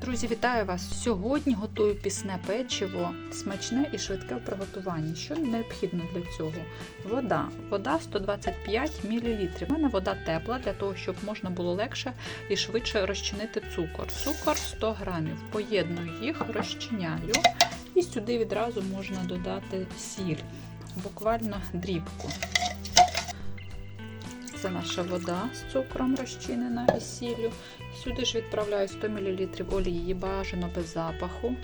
Друзі, вітаю вас! Сьогодні готую пісне печиво, смачне і швидке в приготуванні. Що необхідно для цього? Вода. Вода 125 мл. У мене вода тепла для того, щоб можна було легше і швидше розчинити цукор. Цукор 100 грамів. Поєдную їх, розчиняю. І сюди відразу можна додати сіль, буквально дрібку. Це наша вода з цукром розчинена і сіллю. Сюди ж відправляю 100 мл олії, бажано без запаху.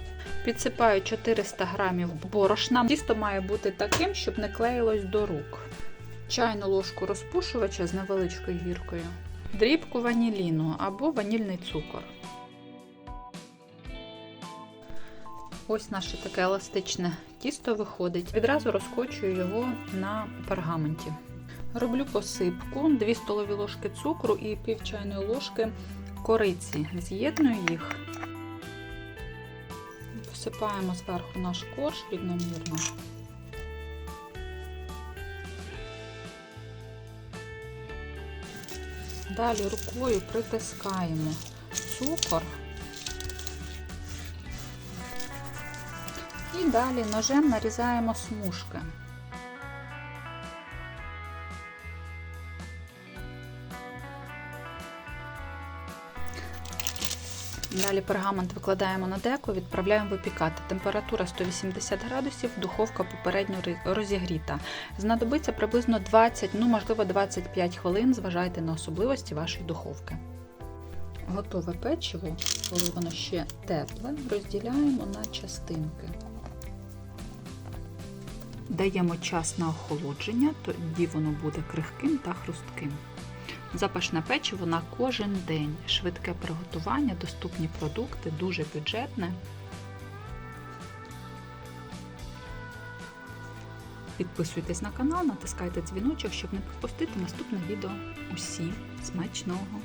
Підсипаю 400 г борошна. Тісто має бути таким, щоб не клеїлось до рук. Чайну ложку розпушувача з невеличкою гіркою, дрібку ваніліну або ванільний цукор. Ось наше таке еластичне тісто виходить. Відразу розкочую його на пергаменті. Роблю посипку, 2 столові ложки цукру і пів чайної ложки кориці. З'єдную їх, посипаємо зверху наш корж рівномірно. Далі рукою притискаємо цукор і далі ножем нарізаємо смужки. Далі пергамент викладаємо на деко, відправляємо випікати. Температура 180 градусів, духовка попередньо розігріта. Знадобиться приблизно 20, ну можливо 25 хвилин, зважайте на особливості вашої духовки. Готове печиво, коли воно ще тепле, розділяємо на частинки. Даємо час на охолодження, тоді воно буде крихким та хрустким. Запашне печиво на кожен день, швидке приготування, доступні продукти, дуже бюджетне. Підписуйтесь на канал, натискайте дзвіночок, щоб не пропустити наступне відео. Усім смачного!